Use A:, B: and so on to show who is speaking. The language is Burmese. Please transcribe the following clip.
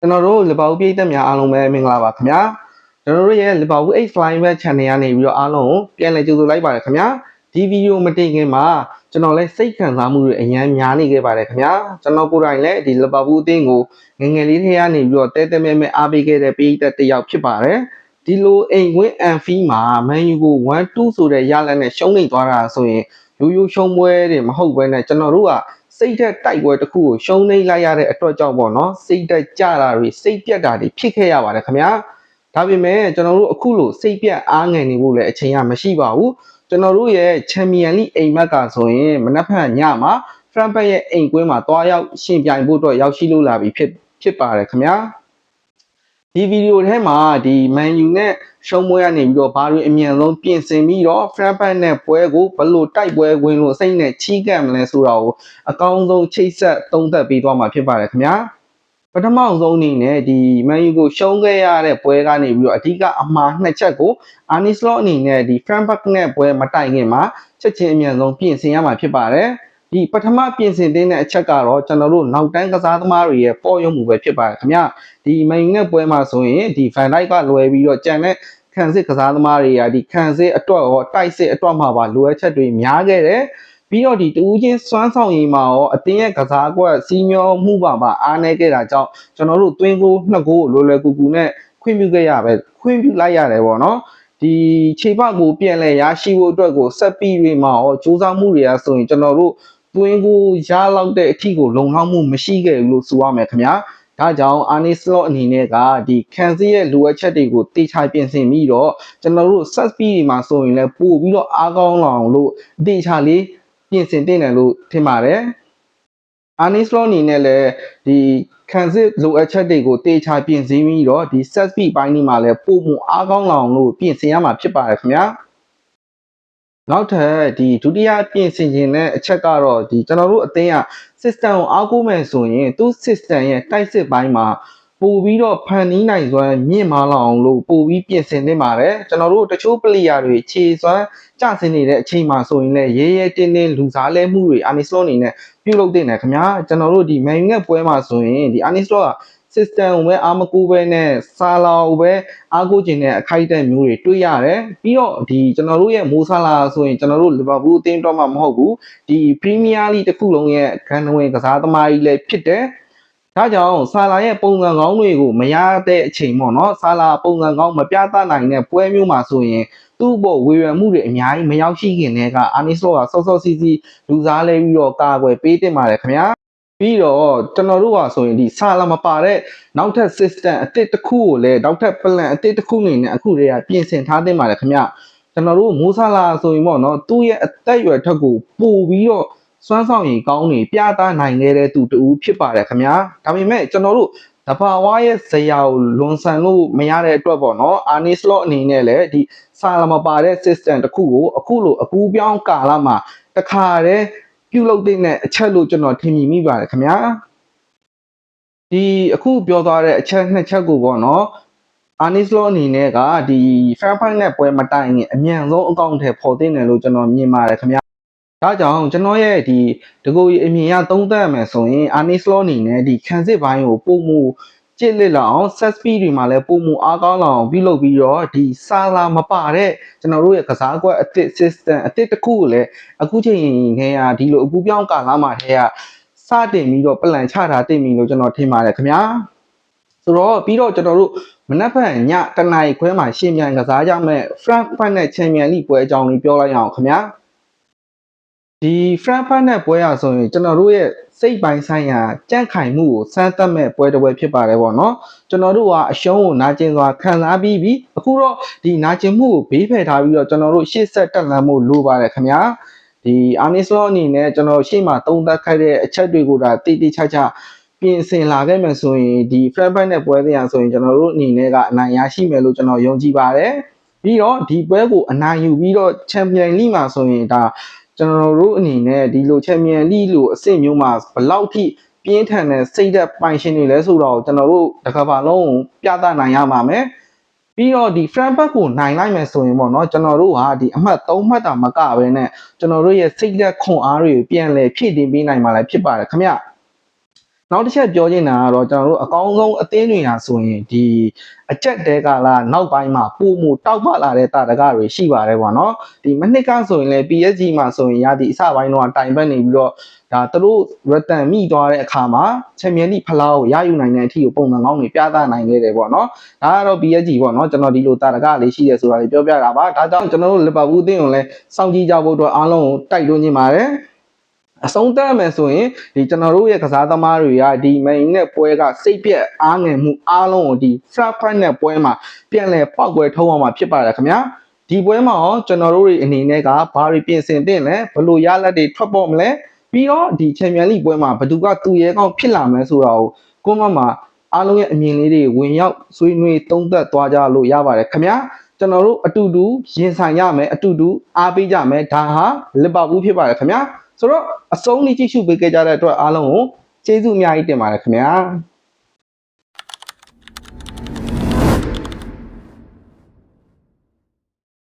A: ကျွန်တော်တို့လီဗာပူးပြည်သက်များအားလုံးပဲမင်္ဂလာပါခင်ဗျာကျွန်တော်တို့ရဲ့လီဗာပူး8 flying back channel ကနေပြီးတော့အားလုံးကိုပြန်လည်ကြိုဆိုလိုက်ပါတယ်ခင်ဗျာဒီဗီဒီယိုမတင်ခင်မှာကျွန်တော်လည်းစိတ်ခံစားမှုတွေအများများနေခဲ့ပါတယ်ခင်ဗျာကျွန်တော်ကိုယ်တိုင်လည်းဒီလီဗာပူးအသင်းကိုငယ်ငယ်လေးထဲကနေပြီးတော့တဲတဲမဲမဲအားပေးခဲ့တဲ့ပြည်သက်တစ်ယောက်ဖြစ်ပါတယ်ဒီလိုအိမ်ဝင်းအန်ဖီမှာမန်ယူကို1-2ဆိုတဲ့ရလဒ်နဲ့ရှုံးနေသွားတာဆိုရင်ရိုးရိုးရှုံးပွဲတွေမဟုတ်ဘဲနဲ့ကျွန်တော်တို့က စိတ်သက်တိုက်ပွဲတစ်ခုကိုရှုံးနေလိုက်ရတဲ့အတွက်ကြောင့်ပေါ့နော်စိတ်သက်ကြတာတွေစိတ်ပြတ်တာတွေဖြစ်ခဲ့ရပါတယ်ခင်ဗျာဒါပေမဲ့ကျွန်တော်တို့အခုလိုစိတ်ပြတ်အားငယ်နေဖို့လည်းအချိန်ကမရှိပါဘူးကျွန်တော်တို့ရဲ့ချန်ပီယံလိအိမ်မက်ကဆိုရင်မနက်ဖြန်ညမှာဖရန့်ဘက်ရဲ့အိမ်ကွင်းမှာတွားရောက်ရှင်ပြိုင်ဖို့အတွက်ရောက်ရှိလို့လာပြီဖြစ်ဖြစ်ပါတယ်ခင်ဗျာ ဒီဗီဒီယိုထဲမှာဒီမန်ယူနဲ့ရှုံးပွဲကနေပြီးတော့ဘာတွေအမြန်ဆုံးပြင်ဆင်ပြီးတော့ front back နဲ့ပွဲကိုဘယ်လိုတိုက်ပွဲဝင်လို့စိတ်နဲ့ချီးကပ်မလဲဆိုတာကိုအကောင်းဆုံးချိတ်ဆက်သုံးသပ်ပေးသွားမှာဖြစ်ပါတယ်ခင်ဗျာပထမဆုံးအနေနဲ့ဒီမန်ယူကိုရှုံးခဲ့ရတဲ့ပွဲကနေပြီးတော့အဓိကအမှားနှစ်ချက်ကိုအာနီစလော့အနေနဲ့ဒီ front back နဲ့ပွဲမတိုင်ခင်မှာချက်ချင်းအမြန်ဆုံးပြင်ဆင်ရမှာဖြစ်ပါတယ် ဒီပထမပြင်ဆင်တဲ့အချက်ကတော့ကျွန်တော်တို့နောက်တန်းကစားသမားတွေရဲ့ပေါ်ရုံမှုပဲဖြစ်ပါတယ်ခင်ဗျာဒီမန်ယူနဲ့ပွဲမှာဆိုရင်ဒီဖန်ဒိုက်ကလွယ်ပြီးတော့ကြံတဲ့ခံစစ်ကစားသမားတွေကဒီခံစစ်အတွက်ရောတိုက်စစ်အတွက်မှာပါလိုအပ်ချက်တွေများခဲ့တယ်ပြီးတော့ဒီတူးချင်းစွမ်းဆောင်ရည်မှာရောအတင်းရဲ့ကစားကွက်စီးမျောမှုပါပါအားနည်းခဲ့တာကြောင့်ကျွန်တော်တို့သွင်းကိုနှစ်ကိုလွယ်လွယ်ကူကူနဲ့ခွင့်ပြုခဲ့ရပဲခွင့်ပြုလိုက်ရတယ်ပေါ့နော်ဒီခြေပကိုပြန်လဲရရှိဖို့အတွက်ကိုဆက်ပြီးတွေမှာရောစူးစမ်းမှုတွေကဆိုရင်ကျွန်တော်တို့ သွင်းကိုရလောက်တဲ့အထီကိုလုံလောက်မှုမရှိခဲ့ဘူးလို့ဆိုရမယ်ခင်ဗျာဒါကြောင့်အာနီစလော့အနေနဲ့ကဒီခံစည်းရဲ့လိုအပ်ချက်တွေကိုတေချာပြင်ဆင်ပြီးတော့ကျွန်တော်တို့ set speed တွေမှာဆိုရင်လည်းပို့ပြီးတော့အားကောင်းလောင်လို့တေချာလေးပြင်ဆင်တင်တယ်လို့ထင်ပါတယ်အာနီစလော့အနေနဲ့လည်းဒီခံစစ်လိုအပ်ချက်တွေကိုတေချာပြင်ဆင်ပြီးတော့ဒီ set speed ပိုင်းဒီမှာလည်းပို့မှုအားကောင်းလောင်လို့ပြင်ဆင်ရမှာဖြစ်ပါတယ်ခင်ဗျာ နောက်ထပ်ဒီဒုတိယပြင်ဆင်ခြင်းတဲ့အချက်ကတော့ဒီကျွန်တော်တို့အသင်းက system ကိုအားကိုးမယ်ဆိုရင်သူ့ system ရဲ့တိုက်စစ်ပိုင်းမှာပို့ပြီးတော့ဖန်နီးနိုင်စွမ်းမြင့်မားလောက်အောင်လို့ပို့ပြီးပြင်ဆင်နေပါတယ်ကျွန်တော်တို့တချို့ player တွေခြေစွမ်းကျဆင်းနေတဲ့အချိန်မှာဆိုရင်လည်းရဲရဲတင်းတင်းလူစားလဲမှုတွေအာနီစလော့အနေနဲ့ပြုလုပ်တင်တယ်ခင်ဗျာကျွန်တော်တို့ဒီ man u နဲ့ပွဲမှာဆိုရင်ဒီအာနီစလော့က system ကိုပဲအားမကူပဲနဲ့ဆာလာကိုပဲအားကိုးခြင်းနဲ့အခိုက်အတန့်မျိုးတွေတွေ့ရတယ်ပြီးတော့ဒီကျွန်တော်တို့ရဲ့မိုးဆာလာဆိုရင်ကျွန်တော်တို့လီဗာပူးအသင်းတော့မှမဟုတ်ဘူးဒီပရီးမီးယားလိတစ်ခုလုံးရဲ့ဂန်နဝင်ကစားသမားကြီးလည်းဖြစ်တယ်ဒါကြောင့်ဆာလာရဲ့ပုံစံကောင်းတွေကိုမရတဲ့အချိန်ပေါ့နော်ဆာလာပုံစံကောင်းမပြသနိုင်တဲ့ပွဲမျိုးမှာဆိုရင်သူ့ဘောဝေရမှုတွေအများကြီးမရောက်ရှိခင်တည်းကအာနီစလော့ကစောစောစီးစီးလူစားလဲပြီးတော့ကာကွယ်ပေးတင်ပါတယ်ခင်ဗျာ ပြီးတော့ကျွန်တော်တို့ကဆိုရင်ဒီဆာလာမပါတဲ့နောက်ထပ် system အသစ်တစ်ခုကိုလည်းနောက်ထပ် plan အသစ်တစ်ခုအနေနဲ့အခုတည်းကပြင်ဆင်ထားတင်ပါတယ်ခင်ဗျကျွန်တော်တို့မိုးဆာလာဆိုရင်ပေါ့နော်သူ့ရဲ့အသက်အရွယ်ထက်ကိုပိုပြီးတော့စွမ်းဆောင်ရည်ကောင်းနေပြသနိုင်ခဲ့တဲ့သူတူဖြစ်ပါတယ်ခင်ဗျာဒါပေမဲ့ကျွန်တော်တို့တဘာဝရဲ့ဇယာကိုလွန်ဆန်လို့မရတဲ့အတွက်ပေါ့နော်အာနီစလော့အနေနဲ့လည်းဒီဆာလာမပါတဲ့ system တစ်ခုကိုအခုလိုအကူပြောင်းကာလမှာတခါတည်း ပြုလုပ်တဲ့အချက်လို့ကျွန်တော်ထင်မြင်မိပါတယ်ခင်ဗျာဒီအခုပြောသွားတဲ့အချက်နှစ်ချက်ကိုပေါ့နော်အာနီစလောအနေနဲ့ကဒီ fan fight နဲ့ပွဲမတိုင်ခင်အမြန်ဆုံးအကောင့်ထဲပေါ်တင်တယ်လို့ကျွန်တော်မြင်ပါတယ်ခင်ဗျာဒါကြောင့်ကျွန်တော်ရဲ့ဒီတကူကြီးအမြင်ရသုံးသပ်ရမယ်ဆိုရင်အာနီစလောအနေနဲ့ဒီခံစစ်ပိုင်းကိုပုံမှု ကြစ်လစ်လောက်အောင် set speed တွေမှာလည်းပုံမှုအားကောင်းလောက်အောင်ပြုလုပ်ပြီးတော့ဒီဆာလာမပါတဲ့ကျွန်တော်တို့ရဲ့ကစားကွက်အသစ် system အသစ်တစ်ခုကိုလည်းအခုချိန်ခဲရဒီလိုအကူပြောင်းကာလမှာတည်းကစတင်ပြီးတော့ပလန်ချတာတင်ပြီလို့ကျွန်တော်ထင်ပါတယ်ခင်ဗျာဆိုတော့ပြီးတော့ကျွန်တော်တို့မနက်ဖြန်ညတနာရီခွဲမှာရှင်မြန်ကစားကြမဲ့ Frank Fan နဲ့ Champion League ပွဲအကြောင်းလေးပြောလိုက်အောင်ခင်ဗျာဒီ Frank Fan နဲ့ပွဲရဆိုရင်ကျွန်တော်တို့ရဲ့ စိတ်ပိုင်းဆိုင်ရာကြန့်ခိုင်မှုကိုစမ်းသပ်မဲ့ပွဲတစ်ပွဲဖြစ်ပါတယ်ပေါ့နော်ကျွန်တော်တို့ကအရှုံးကိုနာကျင်စွာခံစားပြီးပြီအခုတော့ဒီနာကျင်မှုကိုဘေးဖယ်ထားပြီးတော့ကျွန်တော်တို့ရှေ့ဆက်တက်လှမ်းမှုလိုပါတယ်ခင်ဗျာဒီအာနီစလောအနေနဲ့ကျွန်တော်ရှေ့မှာသုံးသပ်ခိုက်တဲ့အချက်တွေကိုဒါတိတိကျကျပြင်ဆင်လာခဲ့မယ်ဆိုရင်ဒီ front back နဲ့ပွဲစဉ်ရဆိုရင်ကျွန်တော်တို့အနေနဲ့ကအနိုင်ရရှိမယ်လို့ကျွန်တော်ယုံကြည်ပါတယ်ပြီးတော့ဒီပွဲကိုအနိုင်ယူပြီးတော့ Champion League မှာဆိုရင်ဒါ ကျွန်တော်တို့အနေနဲ့ဒီလို Champion League လို့အဆင့်မျိုးမှာဘယ်လောက်ထိပြင်းထန်တဲ့စိတ်သက်ပိုင်ရှင်တွေလဲဆိုတော့ကျွန်တော်တို့တစ်ခါပါလုံးပြသနိုင်ရမှာမယ်ပြီးတော့ဒီ front back ကိုနိုင်လိုက်မယ်ဆိုရင်ပေါ့နော်ကျွန်တော်တို့ဟာဒီအမှတ်3မှတ်တာမကဘဲနဲ့ကျွန်တော်တို့ရဲ့စိတ်သက်ခွန်အားတွေကိုပြန်လည်ဖြည့်တင်ပေးနိုင်မှာလည်းဖြစ်ပါတယ်ခင်ဗျ နောက်တစ်ချက်ပြောချင်တာကတော့ကျွန်တော်တို့အကောင်းဆုံးအသင်းတွေဟာဆိုရင်ဒီအချက်တဲကလာနောက်ပိုင်းမှာပုံမူတောက်ပလာတဲ့တာတကတွေရှိပါတယ်ပေါ့နော်ဒီမနှစ်ကဆိုရင်လည်း PSG မှာဆိုရင်ရသည့်အစပိုင်းတော့တိုင်ပတ်နေပြီးတော့ဒါသူတို့ရတန်မိသွားတဲ့အခါမှာချန်ပီယံလိဖလားကိုရယူနိုင်တဲ့အထိကိုပုံစံကောင်းတွေပြသနိုင်ခဲ့တယ်ပေါ့နော်ဒါကတော့ PSG ပေါ့နော်ကျွန်တော်ဒီလိုတာတကလေးရှိတယ်ဆိုတာလေးပြောပြတာပါဒါကြောင့်ကျွန်တော်တို့လီဗာပူးအသင်းကိုလည်းစောင့်ကြည့်ကြဖို့အတွက်အားလုံးကိုတိုက်တွန်းနေပါတယ် အဆုံးသတ်မယ်ဆိုရင်ဒီကျွန်တော်တို့ရဲ့ကစားသမားတွေကဒီမိန်နဲ့ပွဲကစိတ်ပြက်အားငယ်မှုအားလုံးကိုဒီ front front နဲ့ပွဲမှာပြန်လဲပောက်ပွဲထုံးအောင်မှာဖြစ်ပါတယ်ခင်ဗျာဒီပွဲမှာရောကျွန်တော်တို့တွေအနေနဲ့ကဘာတွေပြင်ဆင်တင်လဲဘယ်လိုရလဒ်တွေထွက်ပေါ်မလဲပြီးတော့ဒီချန်ပီယံလိပွဲမှာဘယ်သူကသူရဲကောင်းဖြစ်လာမလဲဆိုတာကိုကိုမမှာအားလုံးရဲ့အမြင်လေးတွေဝင်ရောက်ဆွေးနွေးသုံးသပ်သွားကြလို့ရပါတယ်ခင်ဗျာကျွန်တော်တို့အတူတူရင်ဆိုင်ရမယ်အတူတူအားပေးကြမယ်ဒါဟာလီဗာပူးဖြစ်ပါတယ်ခင်ဗျာ ဆိုတော့အဆုံးလေးကြည့်ရှုပေးခဲ့ကြတဲ့အတွက်အားလုံးကိုကျေးဇူးအများကြီးတင်ပါတယ်ခင်ဗျာ